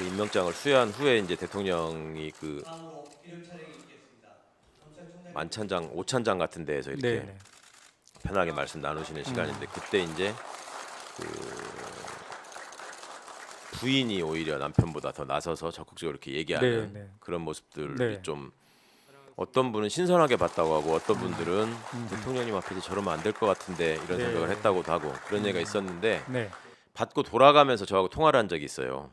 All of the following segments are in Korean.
그 임명장을 수여한 후에 이제 대통령이 그 만찬장, 오찬장 같은 데에서 이렇게 네. 네. 편하게 말씀 나누시는 시간인데 그때 이제 그 부인이 오히려 남편보다 더 나서서 적극적으로 이렇게 얘기하는 네, 네. 그런 모습들이 네. 좀 어떤 분은 신선하게 봤다고 하고 어떤 분들은 대통령님 앞에서 저러면 안 될 것 같은데 이런 음. 네. 생각을 했다고도 하고 그런 얘기가 있었는데 네. 받고 돌아가면서 저하고 통화를 한 적이 있어요.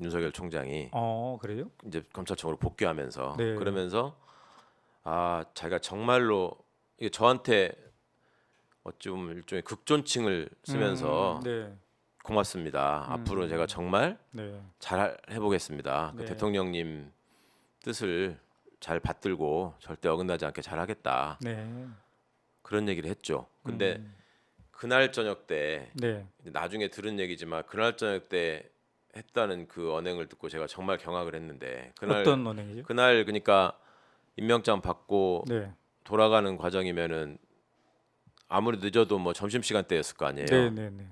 윤석열 총장이 어 그래요? 이제 검찰청으로 복귀하면서 네. 그러면서 아 자기가 정말로 이게 저한테 보면 일종의 극존칭을 쓰면서 음, 네. 고맙습니다. 음. 앞으로 제가 정말 네. 잘 해보겠습니다. 그 네. 대통령님 뜻을 잘 받들고 절대 어긋나지 않게 잘하겠다 네. 그런 얘기를 했죠. 근데 음, 그날 저녁 때 네. 나중에 들은 얘기지만 그날 저녁 때 했다는 그 언행을 듣고 제가 정말 경악을 했는데 그날 어떤 언행이죠? 그날 그러니까 임명장 받고 네. 돌아가는 과정이면은 아무리 늦어도 뭐 점심 시간 때였을 거 아니에요. 네, 네, 네.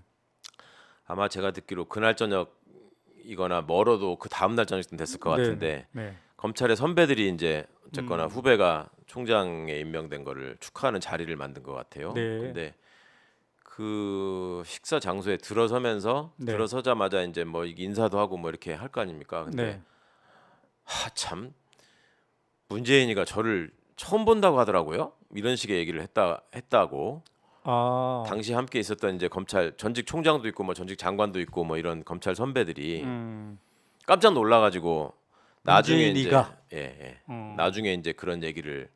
아마 제가 듣기로 그날 저녁이거나 멀어도 그 다음 날 저녁쯤 됐을 것 같은데 네. 네. 검찰의 선배들이 이제 어쨌거나 음. 후배가 총장에 임명된 거를 축하하는 자리를 만든 것 같아요. 네. 근데 그 식사 장소에 들어서면서 네. 들어서자마자 이제 뭐 인사도 하고 뭐 이렇게 할 거 아닙니까? 근데 네. 하참 문재인이가 저를 처음 본다고 하더라고요. 이런 식의 얘기를 했다 했다고. 아. 당시 함께 있었던 이제 검찰 전직 총장도 있고 뭐 전직 장관도 있고 뭐 이런 검찰 선배들이 음. 깜짝 놀라가지고 나중에 문재인이가? 이제 예, 예. 음. 나중에 이제 그런 얘기를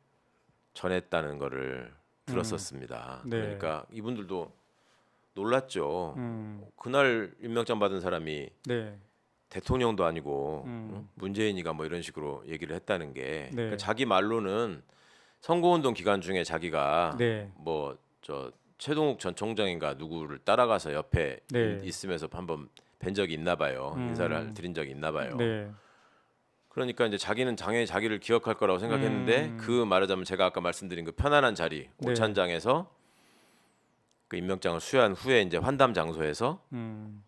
전했다는 거를 들었었습니다. 음. 네. 그러니까 이분들도 놀랐죠. 음. 그날 임명장 받은 사람이 네. 대통령도 아니고 음. 어? 문재인이가 뭐 이런 식으로 얘기를 했다는 게 네. 그러니까 자기 말로는 선거운동 기간 중에 자기가 네. 뭐저 최동욱 전 총장인가 누구를 따라가서 옆에 네. 있- 있으면서 한번 뵌 적이 있나 봐요. 음. 인사를 드린 적이 있나 봐요. 네. 그러니까 이제 자기는 당연히 자기를 기억할 거라고 생각했는데 음. 그 말하자면 제가 아까 말씀드린 그 편안한 자리 네. 오찬장에서 그 임명장을 수여한 후에 이제 환담 장소에서 음.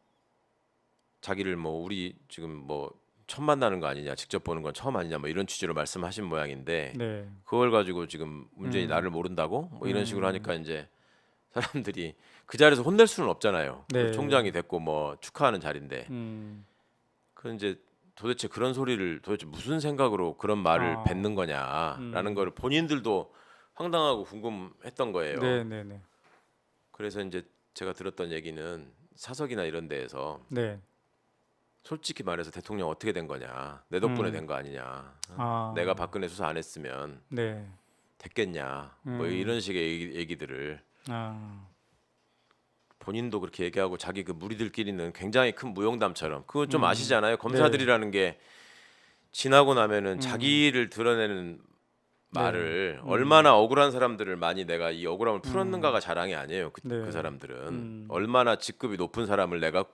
자기를 뭐 우리 지금 뭐 처음 만나는 거 아니냐 직접 보는 건 처음 아니냐 뭐 이런 취지로 말씀하신 모양인데 네. 그걸 가지고 지금 문재인이 음. 나를 모른다고 뭐 이런 식으로 음. 하니까 이제 사람들이 그 자리에서 혼낼 수는 없잖아요. 그 네. 총장이 됐고 뭐 축하하는 자리인데 음. 그 이제 도대체 그런 소리를 도대체 무슨 생각으로 그런 말을 아. 뱉는 거냐라는 음. 거를 본인들도 황당하고 궁금했던 거예요. 네, 네, 네. 그래서 이제 제가 들었던 얘기는 사석이나 이런 데에서 네. 솔직히 말해서 대통령 어떻게 된 거냐 내 덕분에 음. 된거 아니냐 아. 내가 박근혜 수사 안 했으면 네. 됐겠냐 뭐 음. 이런 식의 얘기, 얘기 들을 아. 본인도 그렇게 얘기하고 자기 그 무리들끼리는 굉장히 큰 무용담처럼 그건 좀 음. 아시잖아요 검사들이라는 게 지나고 나면은 음. 자기를 드러내는 말을 음. 얼마나 억울한 사람들을 많이 내가 이 억울함을 풀었는가가 자랑이 아니에요 그, 네. 그 사람들은 음. 얼마나 직급이 높은 사람을 내가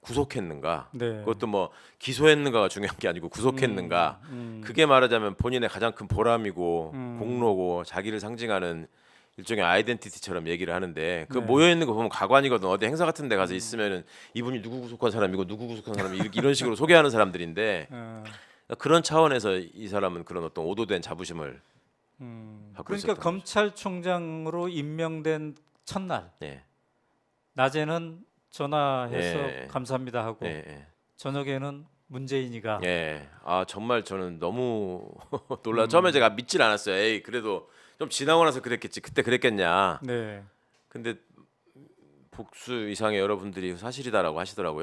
구속했는가 네. 그것도 뭐 기소했는가가 중요한 게 아니고 구속했는가 음. 그게 말하자면 본인의 가장 큰 보람이고 음. 공로고 자기를 상징하는 일종의 아이덴티티처럼 얘기를 하는데 그 네. 모여 있는 거 보면 가관이거든 어디 행사 같은 데 가서 있으면은 이분이 누구 구속한 사람이고 누구 구속한 사람이 이렇게 이런 식으로 소개하는 사람들인데 어. 그런 차원에서 이 사람은 그런 어떤 오도된 자부심을 음. 그러니까 검찰총장으로 임명된 첫날 예, 낮에는 전화해서 예. 감사합니다 하고 예, 예. 저녁에는 문재인이가 예. 아 정말 저는 너무 놀라. 음. 처음에 제가 믿질 않았어요. 에이 그래도 좀 지나고 나서 그랬겠지. 그때 그랬겠냐. 네. 근데 복수 이상의 여러분들이 사실이다라고 하시더라고요.